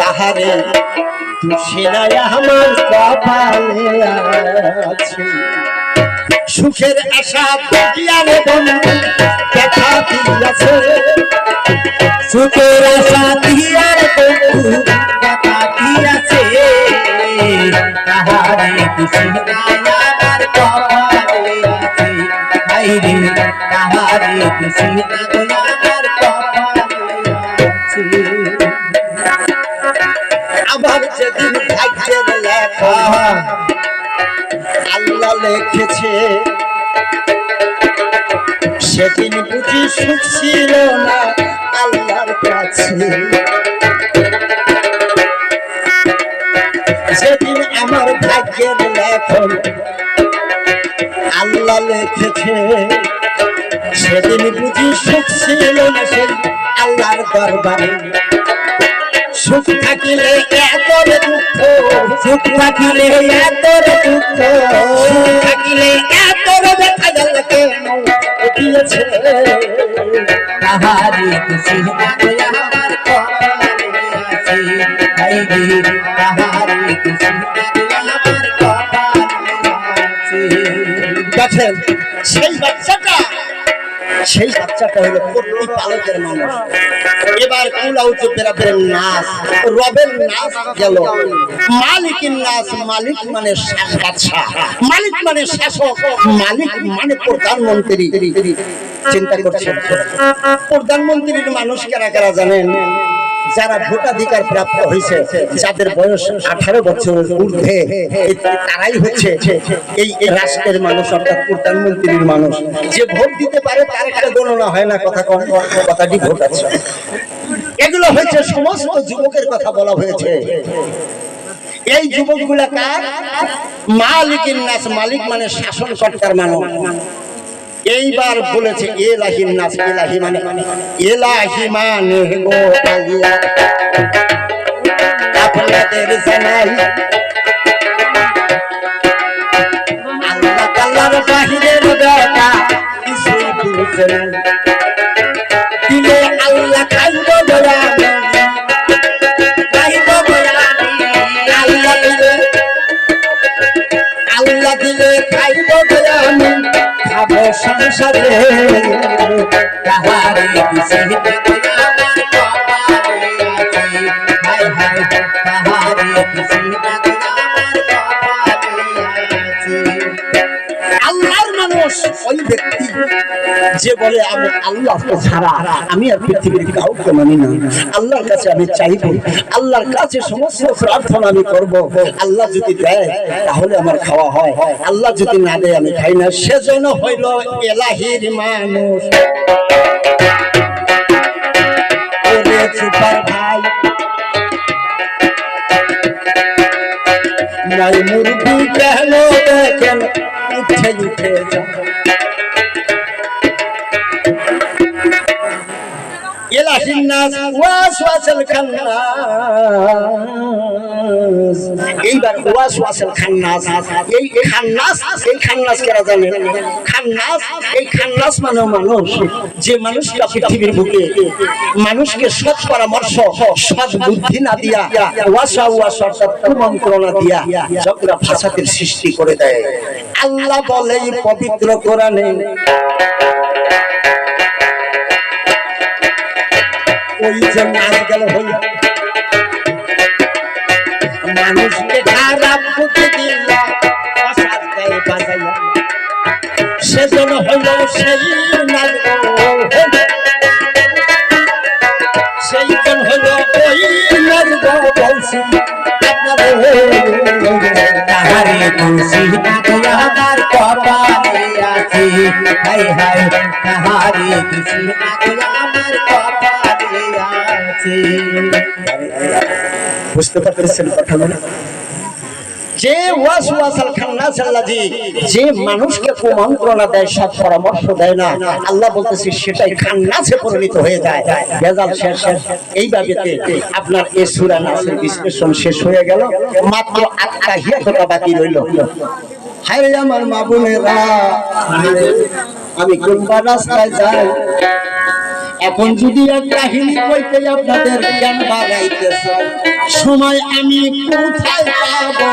তাহারে দুষেরাই আমার কপালে আছে। সুখের আশা বুঝিয়ারে বন্ধু দেখা দিয়াছে। সুখের আশা দিয়ার বন্ধু দেখা দিয়াছে। তাহারে কপালে আছে। তাহারে দুষেরাই লিখেছে সেদিন বুঝি সুখ ছিল না আল্লাহর কাছে। সেদিন আমার ভাগ্যের লেখন আল্লাহ লেখেছে সেদিন বুঝি সুখ ছিল না সেই আল্লাহর দরবারে। সুখ থাকিলে এত দুঃখ, সুখ থাকিলে এত দুঃখ। উঠিয়েছে তাহারি খুশি আমার কপালে তাহারি সেই বাচ্চাটা সেই বাচ্চাটা হলো প্রতিপালকের মানুষ। এবার কুলাউচ বেরাবের নাচ, রবের নাচ গেল। মালিকের নাচ, মালিক মানে বাদশাহ। মালিক মানে শাসক। মালিক মানে প্রধানমন্ত্রী। চিন্তা করছেন? প্রধানমন্ত্রীর মানুষ কারা কারা জানেন? যারা ভোটাধিকার প্রাপ্ত হয়েছে, যাদের বয়স আঠারো বছর ঊর্ধ্বে তারাই হচ্ছে এই রাষ্ট্রের মানুষ, অর্থাৎ প্রধানমন্ত্রীর মানুষ। যে ভোট দিতে পারে, তার একটা গণনা হয় না, কথা কম, কথাটি ভোট আছে। এগুলো হচ্ছে সমস্ত যুবকের কথা বলা হয়েছে। এই যুবকগুলা কার? মালিকের নাস মালিক মানে শাসনকর্তার মানুষ। এইবার বলেছে এলাহির নাস এলাহি মানে এলাহি মানে গো আল্লাহ। আপনাদের জানাই, আল্লাহ বাহিরের বেটা কিছুই দিলে আল্লাহ খাইব বলা দিলে, আল্লাহ দিলে খাইব খাব সংসারে তাহারে কিছু মানুষ ওই ব্যক্তি যে বলে, আমি আল্লাহ ছাড়া আমি আর পৃথিবীর কাউকে মানি না। আল্লাহর কাছে আমি চাইব, আল্লাহর কাছে সমস্ত প্রার্থনা আমি করব। আল্লাহ যদি দেয়, তাহলে আমার খাওয়া হয়। আল্লাহ যদি না দেয়, আমি খাই না। সেজন্য হইল এলাহির মানুষ। ভাই মুরগি কেন দেখেন উঠে উঠে যায় এই খান্নাস মানে যে মানুষটা মানুষকে সৎ পরামর্শ, সৎ বুদ্ধি না দিয়া, ওয়াসা দিয়া ঝগড়া ফাসাদের সৃষ্টি করে দেয়। আল্লাহ বলে পবিত্র কোরআনে। ওই যে নাচ গেল হইয়া। মানুষকে খারাপ গায়ে বাজাইয়া। সেজন্য হইল সেই নাচ হইল ওই নাচ বলছি তাহারে খুশি আমার কপালে আছে আমার বুঝতে পারতেছেন যে খান্নাস আল্লাজি যে মানুষকে কুমন্ত্রণা দেয় সৎ পরামর্শ দেয় না। আল্লাহ বলতেছে, সেটাই খান্নাসে পরিণত হয়ে যায়। শেষ। আপনার এ সূরা নাসের বিশ্লেষণ শেষ হয়ে গেল। মাত্র আটটা হিয়া কথা বাকি রইল। হায় আমার মা বোনেরা, আমি কোনটা রাস্তায় যাই? এখন যদি কাহিনী কইতে আপনাদের জ্ঞান বাড়াইতে সময় আমি কোথায় পাবো?